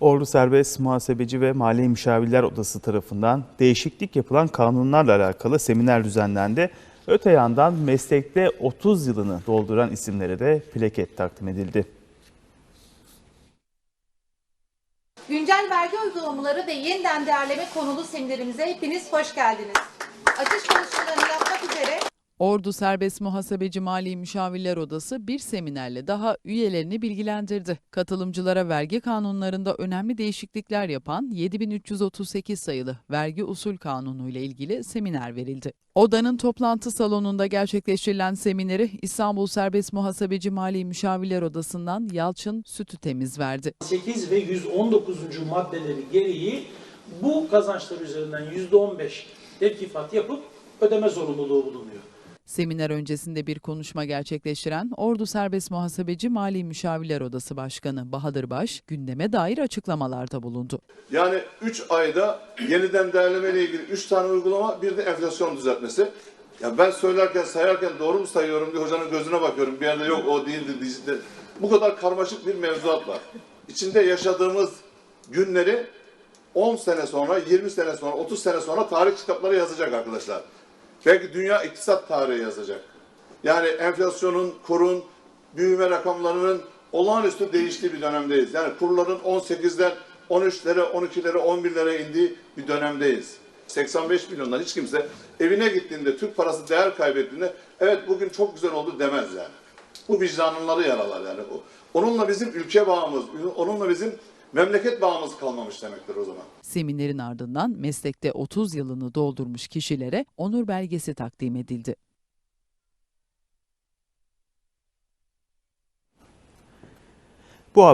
Ordu Serbest Muhasebeci ve Mali Müşavirler Odası tarafından değişiklik yapılan kanunlarla alakalı seminer düzenlendi. Öte yandan meslekte 30 yılını dolduran isimlere de plaket takdim edildi. Güncel vergi uygulamaları ve yeniden değerleme konulu seminerimize hepiniz hoş geldiniz. Açış konuşmalarını yapmak üzere Ordu Serbest Muhasebeci Mali Müşavirler Odası bir seminerle daha üyelerini bilgilendirdi. Katılımcılara vergi kanunlarında önemli değişiklikler yapan 7338 sayılı Vergi Usul Kanunu ile ilgili seminer verildi. Odanın toplantı salonunda gerçekleştirilen semineri İstanbul Serbest Muhasebeci Mali Müşavirler Odası'ndan Yalçın Sütü Temiz verdi. 8 ve 119. maddeleri gereği bu kazançlar üzerinden %15 tevkifat yapıp ödeme zorunluluğu bulunuyor. Seminer öncesinde bir konuşma gerçekleştiren Ordu Serbest Muhasebeci Mali Müşavirler Odası Başkanı Bahadır Baş, gündeme dair açıklamalarda bulundu. Yani 3 ayda yeniden değerleme ile ilgili 3 tane uygulama bir de enflasyon düzeltmesi. Ya ben söylerken sayarken doğru mu sayıyorum diye hocanın gözüne bakıyorum. Bir yerde yok o değildi dizide. Bu kadar karmaşık bir mevzuat var. İçinde yaşadığımız günleri 10 sene sonra, 20 sene sonra, 30 sene sonra tarih kitapları yazacak arkadaşlar. Belki dünya iktisat tarihi yazacak. Yani enflasyonun, kurun, büyüme rakamlarının olağanüstü değiştiği bir dönemdeyiz. Yani kurların 18'den 13'lere, 12'lere, 11'lere indiği bir dönemdeyiz. 85 milyondan hiç kimse evine gittiğinde Türk parası değer kaybettiğinde evet bugün çok güzel oldu demez yani. Bu vicdanları yaralar yani. Onunla bizim ülke bağımız, onunla bizim memleket bağımız kalmamış demektir o zaman. Seminerin ardından meslekte 30 yılını doldurmuş kişilere onur belgesi takdim edildi.